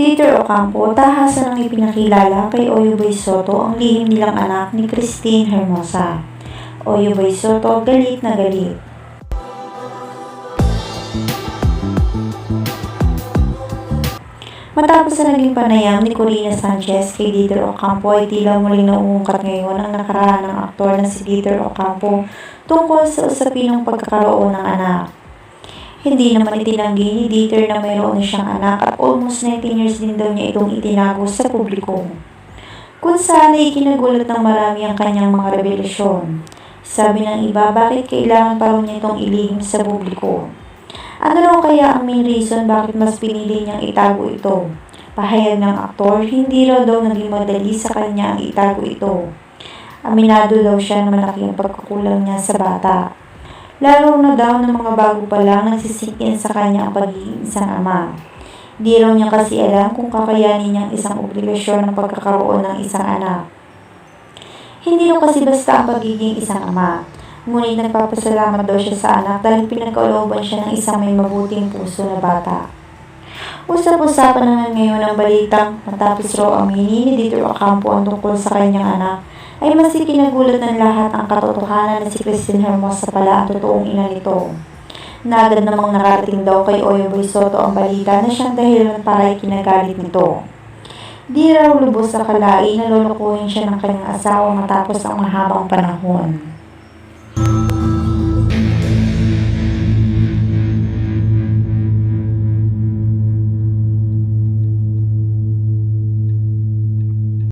Dieter Ocampo, tahasan ang ipinakilala kay Oyuboy Soto ang lihim nilang anak ni Christine Hermosa. Oyuboy Soto, galit na galit. Matapos sa naging panayam ni Corina Sanchez kay Dieter Ocampo ay tila muling nauungkat ngayon ang nakaraan ng aktor na si Dieter Ocampo tungkol sa usapin ng pagkakaroon ng anak. Hindi naman itinanggi ni Dieter na mayroon siyang anak at almost 19 years din daw niya itong itinago sa publiko. Kung saan ay kinagulat ng marami ang kanyang mga revelasyon. Sabi ng iba, bakit kailangan pa raw niya itong ilihim sa publiko? Ano raw kaya ang main reason bakit mas pinili niyang itago ito? Pahayag ng aktor, hindi raw daw naging madali sa kanya ang itago ito. Aminado daw siya na malaki ang pagkukulang niya sa bata. Laro na daw ng mga bago pa lang nagsisikin sa kanya ang pagiging isang ama. Di raw niya kasi alam kung kakayanin niyang isang obligasyon ng pagkakaroon ng isang anak. Hindi raw kasi basta ang pagiging isang ama. Ngunit nagpapasalamat daw siya sa anak dahil pinagkalooban siya ng isang may mabuting puso na bata. Usap-usapan naman ngayon ang balitang matapos raw aminin ni Dieter Ocampo ang tungkol sa kanyang anak ay mas ikinagulat ng lahat ang katotohanan na si Christine Hermosa pala ang totoong ina nito. Nagad namang nakarating daw kay Oyeboy Soto ang balita na siyang dahilan para ikinagalit nito. Di raw lubos sa kalain na siya ng kanyang asawa matapos ang mahabang panahon.